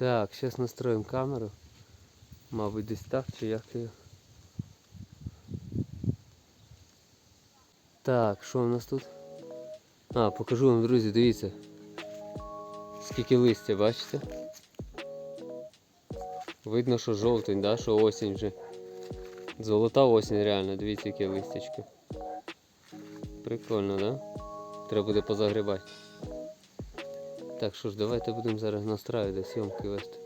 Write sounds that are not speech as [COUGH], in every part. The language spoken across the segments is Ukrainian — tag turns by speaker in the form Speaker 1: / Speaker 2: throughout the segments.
Speaker 1: Так, зараз настроїмо камеру. Мабуть, десь так чи як ти. Так, що у нас тут? А, покажу вам, друзі, дивіться. Скільки листя, бачите? Видно, що жовтень, да? що осінь вже. Золота осінь реально, дивіться, яке листячко. Прикольно, да? Треба буде позагрібати. Так, що ж, давайте будемо зараз настраювати зйомки вести.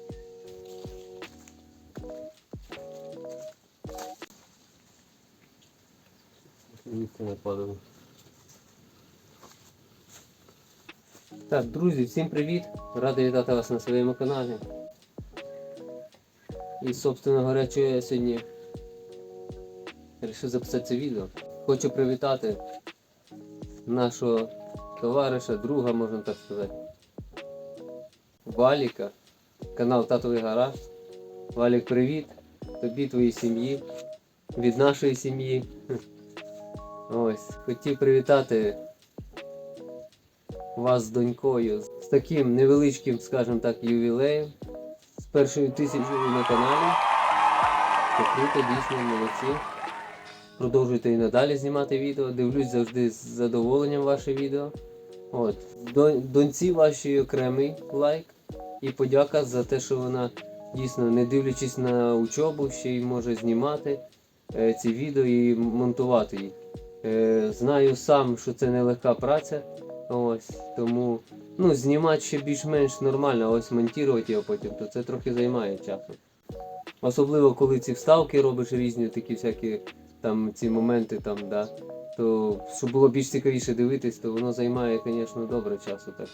Speaker 1: Місце не падало. Так, друзі, всім привіт! Радий вітати вас на своєму каналі. І, собственно говоря, що я сьогодні вирішив записати це відео. Хочу привітати нашого товариша, друга, можна так сказати. Валіка, канал Татовий Гараж. Валік, привіт! Тобі, твоїй сім'ї, від нашої сім'ї. [LAUGHS] Ось, хотів привітати вас з донькою з таким невеличким, скажімо так, ювілеєм. З першою тисячою на каналі. Це дійсно, молодці. Продовжуйте і надалі знімати відео. Дивлюсь завжди з задоволенням ваше відео. От. Дон- Доньці вашій окремий лайк і подяка за те, що вона дійсно, не дивлячись на учобу, ще й може знімати е, ці відео і монтувати їх. Е, знаю сам, що це нелегка праця. Ось, тому ну, знімати ще більш-менш нормально, а ось монтувати його потім, то це трохи займає часу. Особливо коли ці вставки робиш різні, такі всякі там ці моменти там, да. То щоб було більш цікавіше дивитись, то воно займає, звісно, добре часу так.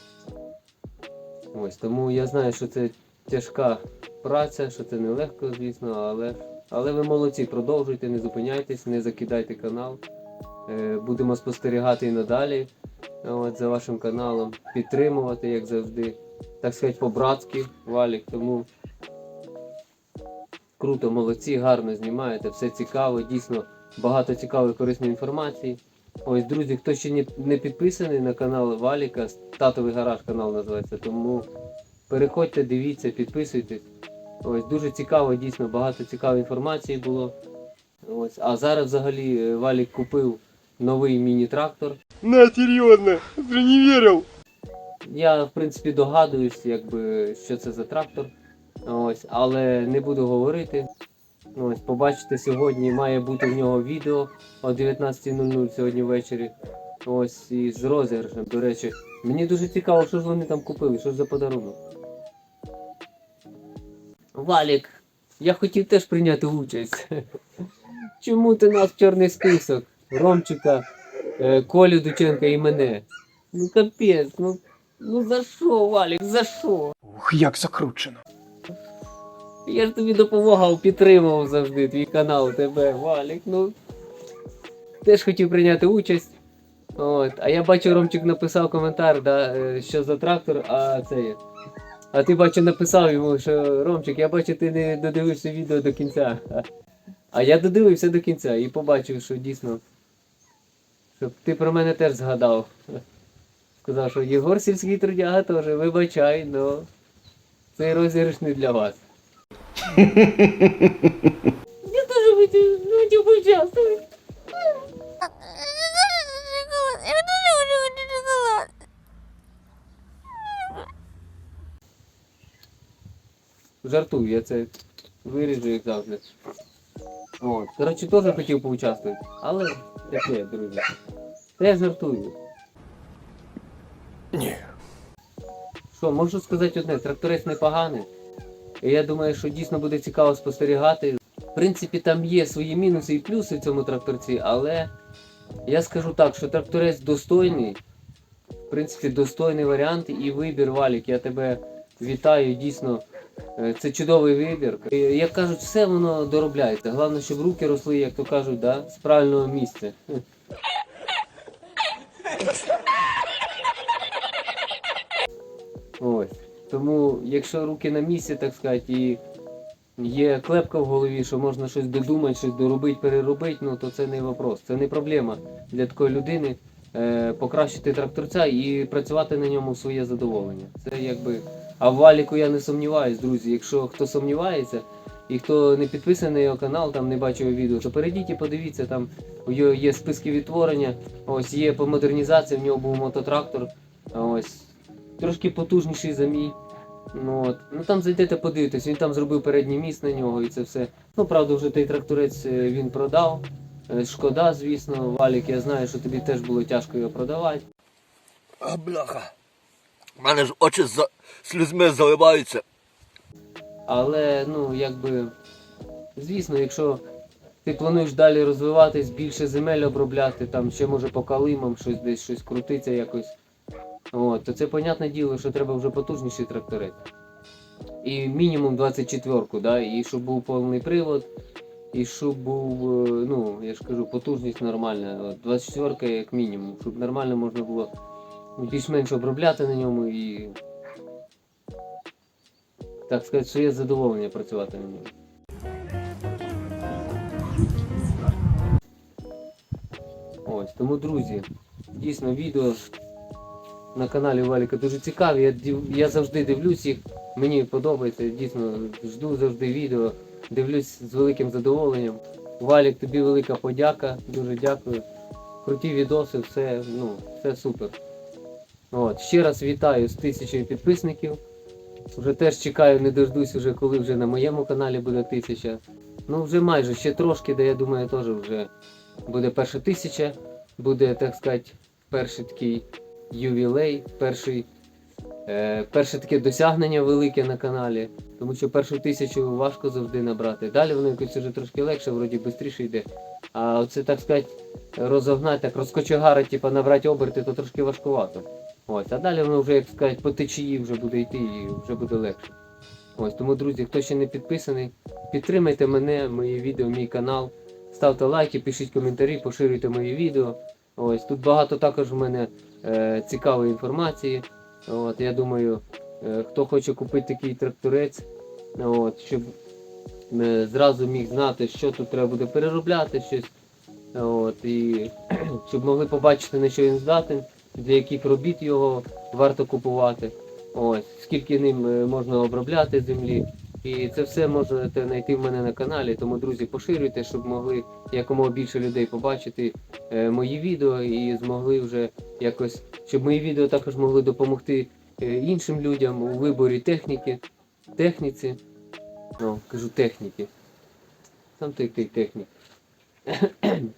Speaker 1: Ось, тому я знаю, що це тяжка праця, що це нелегко, звісно, але, але ви молодці, продовжуйте, не зупиняйтесь, не закидайте канал. Е, Будемо спостерігати і надалі от, за вашим каналом, підтримувати, як завжди. Так сказати, по-братськи, валік. Тому круто, молодці, гарно знімаєте, все цікаво, дійсно багато цікавої корисної інформації. Ось, друзі, хто ще не, не підписаний на канал Валіка, татовий гараж канал називається, тому переходьте, дивіться, підписуйтесь. Ось дуже цікаво, дійсно багато цікавої інформації було. Ось, а зараз взагалі е, Валік купив новий міні-трактор.
Speaker 2: На, серьезно, ты не верил.
Speaker 1: Я, в принципі, догадуюсь, якби, що це за трактор. Ось, але не буду говорити. Ось, побачите, сьогодні має бути в нього відео о 19.00 сьогодні ввечері. Ось і з розіграшем. До речі, мені дуже цікаво, що ж вони там купили, що ж за подарунок. Валік, я хотів теж прийняти участь. [LAUGHS] Чому ти нас в чорний список? Ромчика, е, Колю Дученка і мене. Ну капець, ну, ну за що, Валік, за що?
Speaker 2: Ух, як закручено.
Speaker 1: Я ж тобі допомагав, підтримував завжди твій канал, тебе, Валік. Ну теж хотів прийняти участь. От. А я бачу, Ромчик написав коментар, да, е, що за трактор, а це є. А ти бачу написав йому, що Ромчик, я бачу, ти не додивився відео до кінця. [LAUGHS] А я додивився до кінця і побачив, що дійсно. Щоб ти про мене теж згадав. [LAUGHS] Сказав, що Єгор сільський трудяга теж, вибачай, но цей розіграш не для вас. Я тоже хотел, хотел поучаствовать. Жартую, я це виріжу, як завжди. От. Коротше, теж хотів поучаствувати, але таке, друзі. Та я жартую.
Speaker 2: Ні.
Speaker 1: Що, можу сказати одне, тракторець непоганий. І я думаю, що дійсно буде цікаво спостерігати. В принципі, там є свої мінуси і плюси в цьому тракторці, але я скажу так, що тракторець достойний. В принципі, достойний варіант і вибір валік. Я тебе вітаю, дійсно. Е, Це чудовий вибір. І, Як кажуть, все воно доробляється. Головне, щоб руки росли, як то кажуть, да, з правильного місця. Ось. Тому, якщо руки на місці, так сказати, і є клепка в голові, що можна щось додумати, щось доробити, переробити, ну то це не вопрос, це не проблема для такої людини. е, покращити тракторця і працювати на ньому своє задоволення. Це якби. А в валіку я не сумніваюсь, друзі. Якщо хто сумнівається і хто не підписаний на його канал, там не бачив відео, то перейдіть і подивіться, там у нього є списки відтворення, ось є по модернізації, в нього був мототрактор, ось трошки потужніший за мій. Ну, от. ну там зайдете подивитесь, він там зробив передній міст на нього і це все. Ну, правда, вже той тракторець е, він продав. Е, Шкода, звісно, валік, я знаю, що тобі теж було тяжко його продавати.
Speaker 3: А, бляха. У мене ж очі за... слізьми заливаються.
Speaker 1: Але, ну, якби, звісно, якщо ти плануєш далі розвиватись, більше земель обробляти, там ще може по калимам щось десь щось крутиться якось. От, то це понятне діло, що треба вже потужніший тракторець. І мінімум 24-ку, да, і щоб був повний привод, і щоб був, е, ну, я ж кажу, потужність нормальна. 24-ка як мінімум, щоб нормально можна було більш-менш обробляти на ньому і так сказати, своє задоволення працювати на ньому. Ось, тому, друзі, дійсно відео на каналі Валіка дуже цікаві. Я, я завжди дивлюсь їх, мені подобається, дійсно жду завжди відео, дивлюсь з великим задоволенням. Валік, тобі велика подяка, дуже дякую. Круті відоси, все, ну, все супер. От, ще раз вітаю з тисячою підписників. Вже теж чекаю, не дождусь, уже, коли вже на моєму каналі буде тисяча. Ну вже майже ще трошки, де я думаю, теж вже буде перша тисяча. Буде, так сказати, перший такий ювілей, перший, е, перше таке досягнення велике на каналі. Тому що першу тисячу важко завжди набрати. Далі воно якось вже трошки легше, вроді швидше йде. А оце, так сказати, розогнати, так розкочегарити, типу, набрати оберти, то трошки важкувато. Ось, а далі воно вже, як сказати, по течії вже буде йти і вже буде легше. Ось, тому, друзі, хто ще не підписаний, підтримайте мене, мої відео, мій канал. Ставте лайки, пишіть коментарі, поширюйте мої відео. Ось тут багато також в мене цікавої інформації. От, я думаю, е, хто хоче купити такий тракторець, от, щоб е, зразу міг знати, що тут треба буде переробляти щось. От, і [CLEARS THROAT] щоб могли побачити, на що він здатен, для яких робіт його варто купувати. Ось, скільки ним е, можна обробляти землі. І це все можете знайти в мене на каналі. Тому, друзі, поширюйте, щоб могли якомога більше людей побачити е, мої відео і змогли вже якось, щоб мої відео також могли допомогти е, іншим людям у виборі техніки, техніці. Ну, кажу техніки. Сам ти який технік. [COUGHS]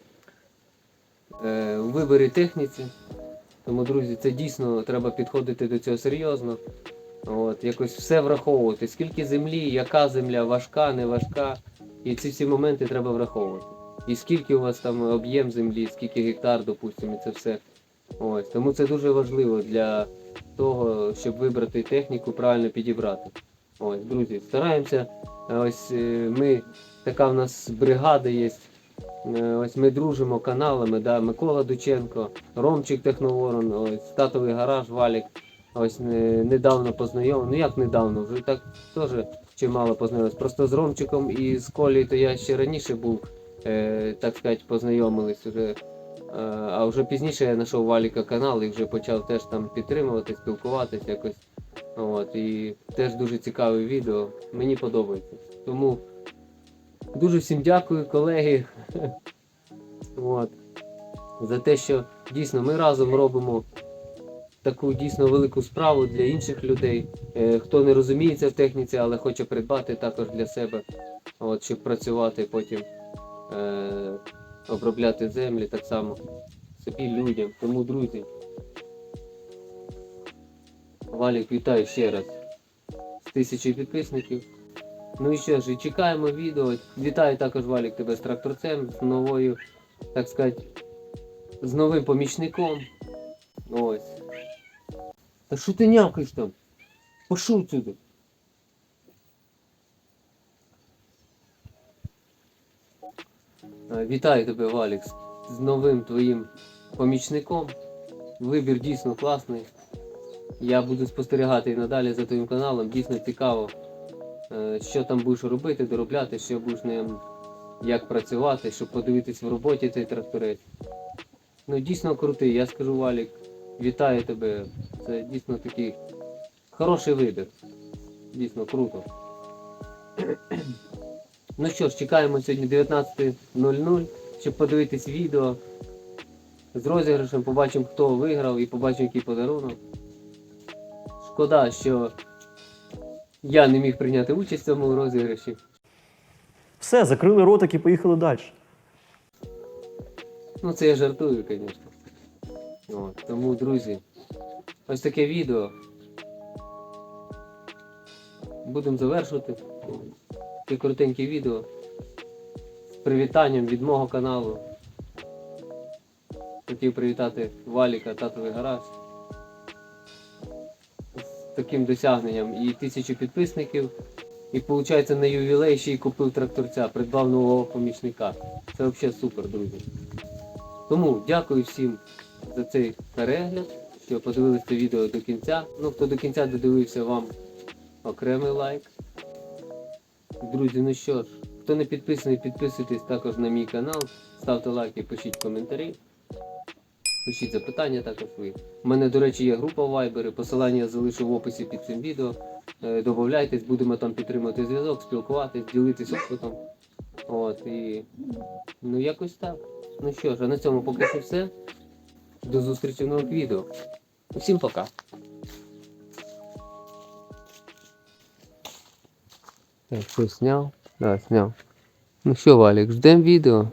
Speaker 1: Е, у виборі техніці. Тому, друзі, це дійсно треба підходити до цього серйозно. От, якось все враховувати. Скільки землі, яка земля, важка, не важка. І ці всі моменти треба враховувати. І скільки у вас там об'єм землі, скільки гектар, допустимо, і це все. Ось. Тому це дуже важливо для того, щоб вибрати техніку, правильно підібрати. Ось, друзі, стараємося. Ось е, ми, така в нас бригада є. Е, Ось ми дружимо каналами, да, Микола Дученко, Ромчик Техноворон, ось татовий гараж Валік. Ось не, недавно познайомив. Ну як недавно, вже так теж чимало познайомився. Просто з Ромчиком і з Колею то я ще раніше був, е, так сказати, познайомились вже. Е, а вже пізніше я знайшов Валіка канал і вже почав теж там підтримувати, спілкуватися якось. От, і теж дуже цікаве відео. Мені подобається. Тому дуже всім дякую, колеги. [LAUGHS] От. За те, що дійсно ми разом робимо таку дійсно велику справу для інших людей. Е, хто не розуміється в техніці, але хоче придбати також для себе, от, щоб працювати потім, е, обробляти землі так само собі людям. Тому, друзі, Валік, вітаю ще раз з тисячі підписників. Ну і що ж, і чекаємо відео. Вітаю також Валік тебе з тракторцем, з новою, так сказати, з новим помічником. Ось. Та що ти нявкаєш там? Пошов сюди. Е, Вітаю тебе, Валік, з- з новим твоїм помічником. Вибір дійсно класний. Я буду спостерігати і надалі за твоїм каналом. Дійсно цікаво, е, що там будеш робити, доробляти, що будеш ним, як працювати, щоб подивитись в роботі цей тракторець. Ну дійсно крутий, я скажу Валік, вітаю тебе. Це дійсно такий хороший вибір. Дійсно круто. Ну що ж, чекаємо сьогодні 19.00, щоб подивитись відео з розіграшем, побачимо, хто виграв і побачимо, який подарунок. Шкода, що я не міг прийняти участь в цьому розіграші.
Speaker 4: Все, закрили ротик і поїхали далі.
Speaker 1: Ну це я жартую, звісно. От, тому, друзі, ось таке відео. Будемо завершувати. Таке коротеньке відео. З привітанням від мого каналу. Хотів привітати Валіка, татовий гараж. З таким досягненням і тисячу підписників. І виходить на ювілей ще й купив тракторця, придбав нового помічника. Це взагалі супер, друзі. Тому дякую всім за цей перегляд, що подивилися це відео до кінця. Ну, хто до кінця додивився, вам окремий лайк. Друзі, ну що ж, хто не підписаний, підписуйтесь також на мій канал, ставте лайки, пишіть коментарі. Пишіть запитання також ви. У мене, до речі, є група Viber, посилання залишу в описі під цим відео. Е, Добавляйтесь, будемо там підтримувати зв'язок, спілкуватись, ділитись опитом. От і ну якось так. Ну що ж, а на цьому поки що все. До зустрічі в нових відео. Усім пока. Так, що, сняв? Да, сняв. Ну що, Валік, ждемо відео.